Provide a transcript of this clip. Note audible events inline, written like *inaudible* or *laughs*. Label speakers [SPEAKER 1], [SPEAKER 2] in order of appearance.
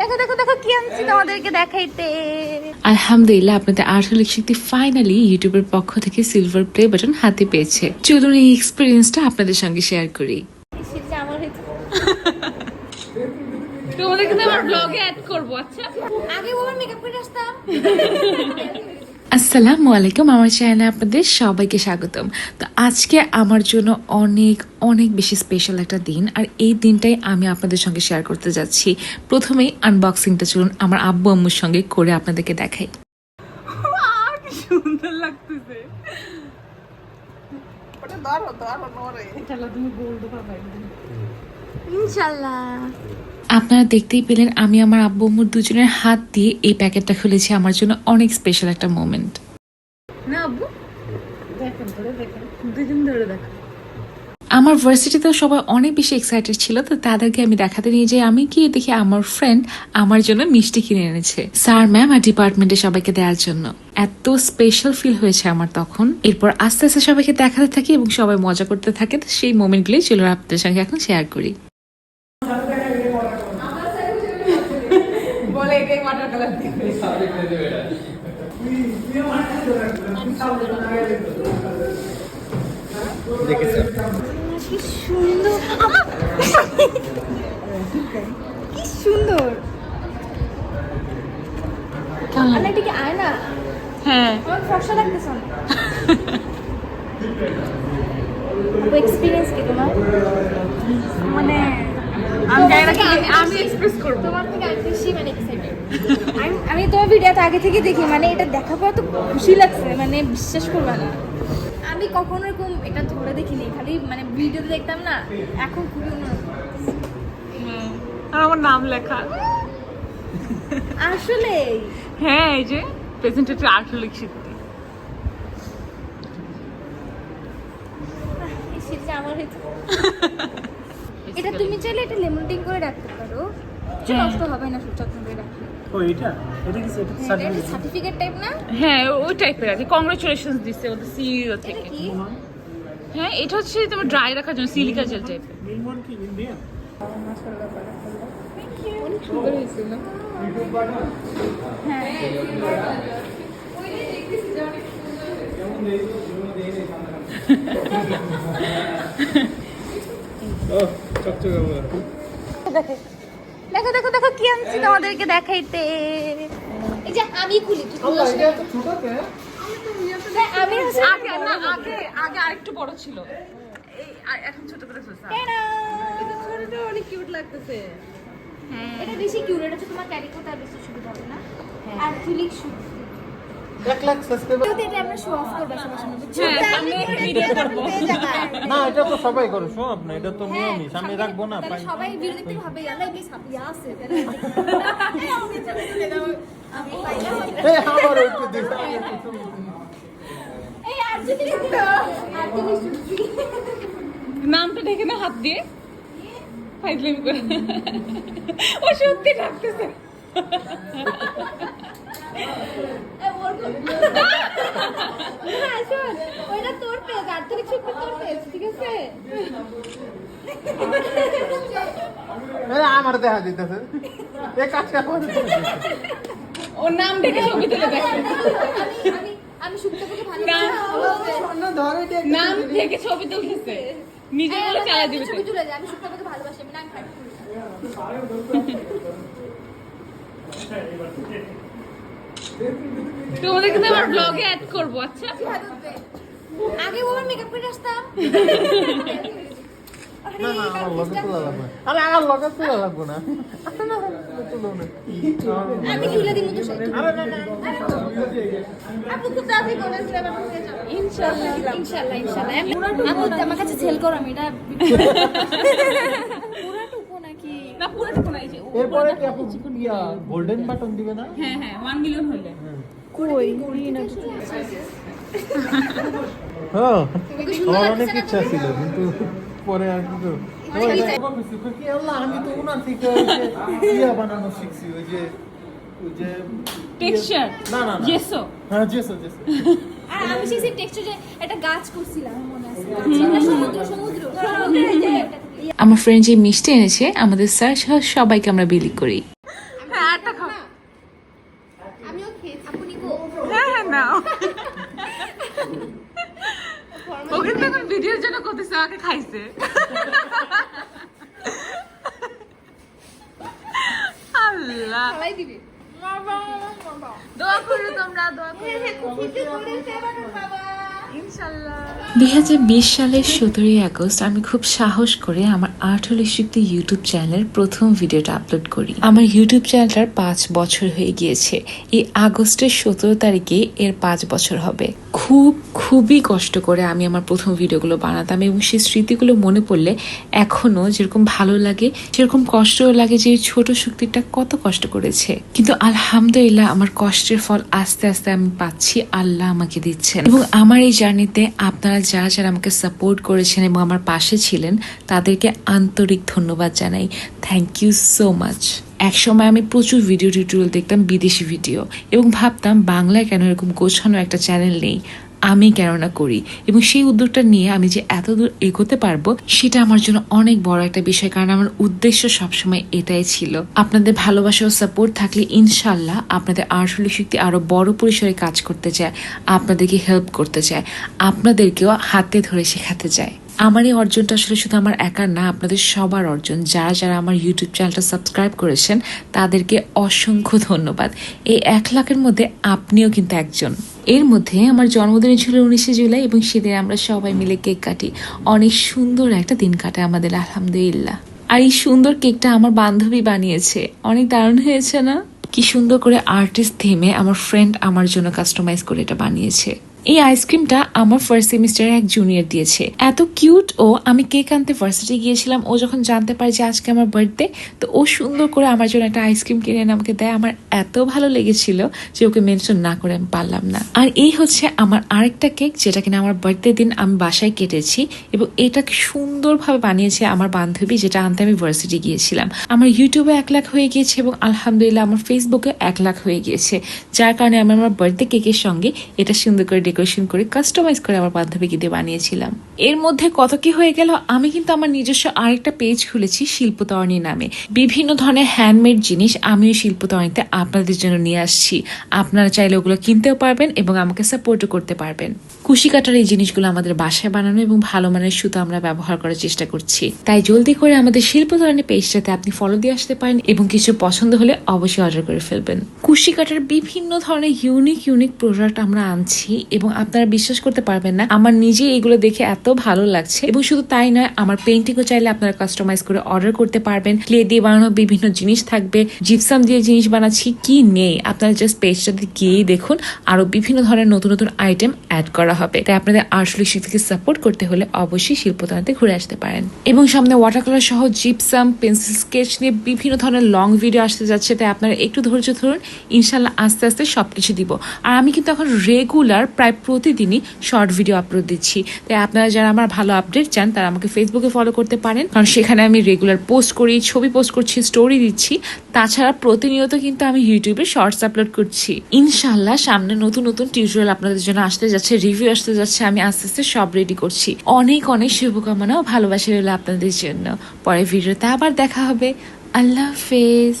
[SPEAKER 1] দেখো দেখো দেখো কি আনছি তোমাদেরকে দেখাইতে।
[SPEAKER 2] আলহামদুলিল্লাহ আপনাদের আসলে শক্তি ফাইনালি ইউটিউবের পক্ষ থেকে সিলভার প্লে বাটন হাতে পেয়েছে। চলুন এই এক্সপিরিয়েন্সটা আপনাদের সঙ্গে শেয়ার করি।
[SPEAKER 1] আমার
[SPEAKER 3] তোমাদের কিন্তু আমার ব্লগে অ্যাড করব আচ্ছা।
[SPEAKER 1] আগে ওভার মেকআপ করে আসতাম। *laughs*
[SPEAKER 2] আসসালামু আলাইকুম আমার চ্যানেলে আপনাদের সবাইকে স্বাগতম। তো আজকে আমার জন্য অনেক অনেক বেশি স্পেশাল একটা দিন আর এই দিনটাই আমি আপনাদের সঙ্গে শেয়ার করতে যাচ্ছি। প্রথমেই আনবক্সিংটা চলুন আমার আব্বু আম্মুর সঙ্গে করে আপনাদেরকে দেখাই।
[SPEAKER 3] সুন্দর লাগতেছে।
[SPEAKER 1] ইনশাল্লাহ।
[SPEAKER 2] আপনারা দেখতেই পেলেন আমি আমার আব্বু আম্মুর দুজনের হাত দিয়ে এই প্যাকেটটা খুলেছি। আমার জন্য অনেক স্পেশাল একটা মোমেন্ট
[SPEAKER 3] না আব্বু দেখেন ধরে দেখেন দুদিন ধরে দেখেন।
[SPEAKER 2] আমার ভার্সিটিতেও সবাই অনেক বেশি এক্সাইটেড ছিল তো তাদেরকে আমি দেখাতে নিয়ে যাই। আমি গিয়ে দেখি আমার ফ্রেন্ড আমার জন্য মিষ্টি কিনে এনেছে। স্যার ম্যাম আর ডিপার্টমেন্টে সবাইকে দেওয়ার জন্য। এত স্পেশাল ফিল হয়েছে আমার তখন। এরপর আস্তে আস্তে সবাইকে দেখাতে থাকি এবং সবাই মজা করতে থাকে তো সেই মোমেন্টগুলোই চলুন আপনাদের সঙ্গে এখন শেয়ার করি
[SPEAKER 3] বলে এটাই ওয়াটার কালার দিবে
[SPEAKER 1] কি সুন্দর! কি সুন্দর। আরে কি আয়না?
[SPEAKER 3] হ্যাঁ।
[SPEAKER 1] আমার ফর্সা লাগতেছে এক্সপিরিয়েন্স কি তোমার?
[SPEAKER 3] মানে আমি আমি এক্সপ্রেস করব।
[SPEAKER 1] তোমার থেকে আমি বেশি মানে এক্সাইটেড আমি আমি তোমার ভিডিওতে আগে থেকে দেখি মানে এটা দেখার পর তো খুশি লাগছে মানে বিশ্বাস করবে না। আমি কখনো এরকম এটা ধরে দেখিনি খালি মানে ভিডিওতে দেখতাম না এখন খুবই
[SPEAKER 3] আর আমার নাম লেখা।
[SPEAKER 1] আসলে?
[SPEAKER 3] হ্যাঁ এই যে প্রেজেন্টেটিভ আর্টলিক শিখতে
[SPEAKER 1] আমার *laughs* এটা তুমি চাইলে এটা লেমন টিং করে রাখতে পারো। কিছু
[SPEAKER 3] হ্যাঁ।
[SPEAKER 1] নষ্ট হবে না যত্ন করে
[SPEAKER 4] ও এটা? কি
[SPEAKER 1] হ্যাঁ, সার্টিফিকেট টাইপ না?
[SPEAKER 3] হ্যাঁ ওই টাইপের আছে কংগ্রেচুলেশন দিচ্ছে ওদের সিইও থেকে।
[SPEAKER 1] কি?
[SPEAKER 3] হ্যাঁ এটা হচ্ছে তোমার ড্রাই রাখার জন্য সিলিকা জেল টাইপের
[SPEAKER 4] মিলমন কি? ইন্ডিয়ান
[SPEAKER 1] অনেক সুন্দর হয়েছে না
[SPEAKER 4] ও চকচকে
[SPEAKER 1] দেখো। দেখো দেখো কি আনছি তোমাদেরকে দেখাইতে। এই যে আমি খুলি। হ্যাঁ, আমি
[SPEAKER 3] আগে না আগে আগে আরেকটু বড় ছিল। এই এখন ছোট করে ফেলছে
[SPEAKER 1] টেডা!
[SPEAKER 3] অনেক কিউট লাগতেছে। হ্যাঁ।
[SPEAKER 1] এটা বেশি কিউট এটা হচ্ছে তোমার ক্যারি করতে আর বেশি সুবিধা হবে না? আর ফিলিক্স সুবিধা
[SPEAKER 4] এক লাখ সাবস্ক্রাইবার
[SPEAKER 1] এটা আমরা শো অফ করব সবার সামনে বুঝছ?
[SPEAKER 3] হ্যাঁ, সামনে ভিডিও করব।
[SPEAKER 4] না এটা তো সবাই করে শো আপনি এটা তো নিয়মই সামনে রাখব না
[SPEAKER 1] সবাই ভিডিও দেখতে ভাবে আল্লাহ এই সাপিয়া আছে
[SPEAKER 4] এই আমার একটু দিস
[SPEAKER 1] এই আর যদি
[SPEAKER 3] নামটা দেখে না হাত দিয়ে? ফাইজলামি করে। ও সত্যি ডাকতেছে।
[SPEAKER 1] শোন ওইটা তোর পেজ আর তুই তোর পেজ ঠিক আছে
[SPEAKER 4] আমার দেখা দিতেছে। কাজটা করে
[SPEAKER 3] ওর নাম দেখে ছবি তুলে দেখে।
[SPEAKER 1] আমি আমি আমি ভালো
[SPEAKER 4] ধরে
[SPEAKER 3] নাম দেখে ছবি তুলতেছে। নিজে বলে চালা দিবে
[SPEAKER 1] ছবি তুলে আমি ভালোবাসি আমি নাম খাই।
[SPEAKER 3] তোমাদের কিন্তু আমার ব্লগে অ্যাড করব আচ্ছা?
[SPEAKER 1] আগে ওভার মেকআপ করে আসতাম। আমি তুলে দিব তো আমার কাছে সেল করো আমি এটা *laughs* পুরাটুকু
[SPEAKER 3] না যে
[SPEAKER 4] এরপরে কি আপনি ইয়া গোল্ডেন বাটন দিবে না?
[SPEAKER 3] হ্যাঁ হ্যাঁ ওয়ান মিলিয়ন হলে।
[SPEAKER 1] কই?
[SPEAKER 4] হ্যাঁ আমার অনেক ইচ্ছা ছিল কিন্তু পরে আর আমি তো উনার থেকে ইয়া বানানো শিখছি ওই যে
[SPEAKER 3] টেক্সচার
[SPEAKER 4] না না না।
[SPEAKER 3] জেসো
[SPEAKER 4] হ্যাঁ জেসো জেসো
[SPEAKER 1] আর আমি সেই টেক্সচার যে একটা গাছ করছিলাম মনে আছে। সমুদ্র সমুদ্র। সমুদ্রের যে একটা
[SPEAKER 2] আমার ফ্রেন্ড যে মিষ্টি এনেছে আমাদের স্যার সহ সবাইকে আমরা বিলি করি।
[SPEAKER 3] একটা খাও।
[SPEAKER 1] আমিও খেয়েছি। আপনি গো।
[SPEAKER 3] হ্যাঁ হ্যাঁ নাও। ও কিন্তু এখন ভিডিওর জন্য করতেছে আমাকে খাইছে। আল্লাহ।
[SPEAKER 1] খালাই
[SPEAKER 3] দোয়া করো তোমরা দোয়া করো।
[SPEAKER 1] দুই
[SPEAKER 3] হাজার
[SPEAKER 2] বিশ সালের সতেরোই আগস্ট আমি খুব সাহস করে আমার আঠলি শক্তি ইউটিউব চ্যানেলের প্রথম ভিডিওটা আপলোড করি। আমার ইউটিউব চ্যানেলটার পাঁচ বছর হয়ে গিয়েছে। এই আগস্টের সতেরো তারিখে এর পাঁচ বছর হবে। খুব, খুবই কষ্ট করে আমি আমার প্রথম ভিডিওগুলো বানাতাম এবং সেই স্মৃতিগুলো মনে পড়লে এখনও যেরকম ভালো লাগে, সেরকম কষ্টও লাগে যে ছোট শক্তিটা কত কষ্ট করেছে। কিন্তু আলহামদুলিল্লাহ আমার কষ্টের ফল আস্তে আস্তে আমি পাচ্ছি, আল্লাহ আমাকে দিচ্ছেন। এবং আমার এই জার্নিতে আপনারা যারা যারা আমাকে সাপোর্ট করেছেন এবং আমার পাশে ছিলেন, তাদেরকে আন্তরিক ধন্যবাদ জানাই। Thank you so much. একসময় আমি প্রচুর ভিডিও টিউটোরিয়াল দেখতাম বিদেশি ভিডিও এবং ভাবতাম, বাংলায় কেন এরকম গোছানো একটা চ্যানেল নেই? আমি কেন না করি? এবং সেই উদ্যোগটা নিয়ে আমি যে এত দূর এগোতে পারব, সেটা আমার জন্য অনেক বড় একটা বিষয়, কারণ আমার উদ্দেশ্য সবসময় এটাই ছিল। আপনাদের ভালোবাসা ও সাপোর্ট থাকলে ইনশাল্লাহ আপনাদের আর্টলি শক্তি আরও বড় পরিসরে কাজ করতে চায়, আপনাদেরকে হেল্প করতে চায়, আপনাদেরকেও হাতে ধরে শেখাতে চায়। আমার এই অর্জনটা আসলে শুধু আমার একার না, আপনাদের সবার অর্জন। যারা যারা আমার ইউটিউব চ্যানেলটা সাবস্ক্রাইব করেছেন, তাদেরকে অসংখ্য ধন্যবাদ। এই এক লাখের মধ্যে আপনিও কিন্তু একজন। এর মধ্যে আমার জন্মদিন ছিল উনিশে জুলাই এবং সেদিন আমরা সবাই মিলে কেক কাটি। অনেক সুন্দর একটা দিন কাটে আমাদের, আলহামদুলিল্লাহ। আর এই সুন্দর কেকটা আমার বান্ধবী বানিয়েছে। অনেক দারুণ হয়েছে না? কি সুন্দর করে আর্টিস্ট থেমে আমার ফ্রেন্ড আমার জন্য কাস্টমাইজ করে এটা বানিয়েছে। এই আইসক্রিমটা আমার ফার্স্ট সেমিস্টারে এক জুনিয়র দিয়েছে। এত কিউট ও, আমি কেক আনতে ভার্সিটি গিয়েছিলাম, ও যখন জানতে পারে যে আজকে আমার বার্থডে তো ও সুন্দর করে আমার জন্য একটা আইসক্রিম কিনে এনে আমাকে দেয়। আমার এত ভালো লেগেছিল যে ওকে মেনশন না করে আমি পারলাম না। আর এই হচ্ছে আমার আরেকটা কেক যেটা কিনা আমার বার্থডে দিন আমি বাসায় কেটেছি এবং এটা সুন্দরভাবে বানিয়েছে আমার বান্ধবী, যেটা আনতে আমি ভার্সিটি গিয়েছিলাম। আমার ইউটিউবে এক লাখ হয়ে গিয়েছে এবং আলহামদুলিল্লাহ আমার ফেসবুকে এক লাখ হয়ে গিয়েছে। যার কারণে আমি আমার বার্থডে কেকের সঙ্গে এটা সুন্দর করে ডেকোরেশন করে কাস্টমাইজ করে আমার বান্ধবীকে বানিয়েছিলাম। এর মধ্যে কত কি হয়ে গেল, আমি কিন্তু আমার নিজস্ব আরেকটা পেজ খুলেছি শিল্পতরণী নামে। বিভিন্ন ধরনের হ্যান্ডমেড জিনিস আমিও শিল্পতরণীতে আপনাদের জন্য নিয়ে আসছি। আপনারা চাইলে ওগুলো কিনতেও পারবেন এবং আমাকে সাপোর্টও করতে পারবেন। কুশি কাটার এই জিনিসগুলো আমাদের বাসায় বানানো এবং ভালো মানের সুতো আমরা ব্যবহার করার চেষ্টা করছি। তাই জলদি করে আমাদের শিল্পতরণী পেজটাতে আপনি ফলো দিয়ে আসতে পারেন এবং কিছু পছন্দ হলে অবশ্যই অর্ডার করে ফেলবেন। কুশি কাটার বিভিন্ন ধরনের ইউনিক ইউনিক প্রোডাক্ট আমরা আনছি এবং আপনারা বিশ্বাস করতে পারবেন না, আমার নিজে এগুলো দেখে এত ভালো লাগছে। এবং শুধু তাই নয়, আমার পেন্টিংও চাইলে আপনারা কাস্টমাইজ করে অর্ডার করতে পারবেন। ক্লে দিয়ে বানানো বিভিন্ন জিনিস থাকবে। জিপসাম দিয়ে জিনিস বানাচ্ছি, কি নেই? আপনারা জাস্ট পেজটাতে গিয়েই দেখুন আরও বিভিন্ন ধরনের নতুন নতুন আইটেম অ্যাড করা হবে। তাই আপনাদের আর্টলি শিল্পীকে সাপোর্ট করতে হলে অবশ্যই শিল্পতানাতে ঘুরে আসতে পারেন। এবং সামনে ওয়াটার কালার সহ জিপসাম পেন্সিল স্কেচ নিয়ে বিভিন্ন ধরনের লং ভিডিও আসতে যাচ্ছে, তাই আপনারা একটু ধৈর্য ধরুন ইনশাল্লাহ আস্তে আস্তে সবকিছু দিব। আর আমি কিন্তু এখন রেগুলার প্রায় প্রতিদিনই শর্ট ভিডিও আপলোড দিচ্ছি। তাই আপনারা যারা আমার ভালো আপডেট চান, তারা আমাকে ফেসবুকে ফলো করতে পারেন। কারণ সেখানে আমি রেগুলার পোস্ট করি, ছবি পোস্ট করছি স্টোরি দিচ্ছি। তাছাড়া প্রতিনিয়ত কিন্তু আমি ইউটিউবে শর্টস আপলোড করছি। ইনশাল্লাহ সামনে নতুন নতুন টিউটোরিয়াল আপনাদের জন্য আসতে যাচ্ছে রিভিউ আসতে যাচ্ছে, আমি আস্তে আস্তে সব রেডি করছি। অনেক অনেক শুভকামনা ও ভালোবাসা রইল আপনাদের জন্য। পরে ভিডিওতে আবার দেখা হবে। আল্লাহ হাফেজ।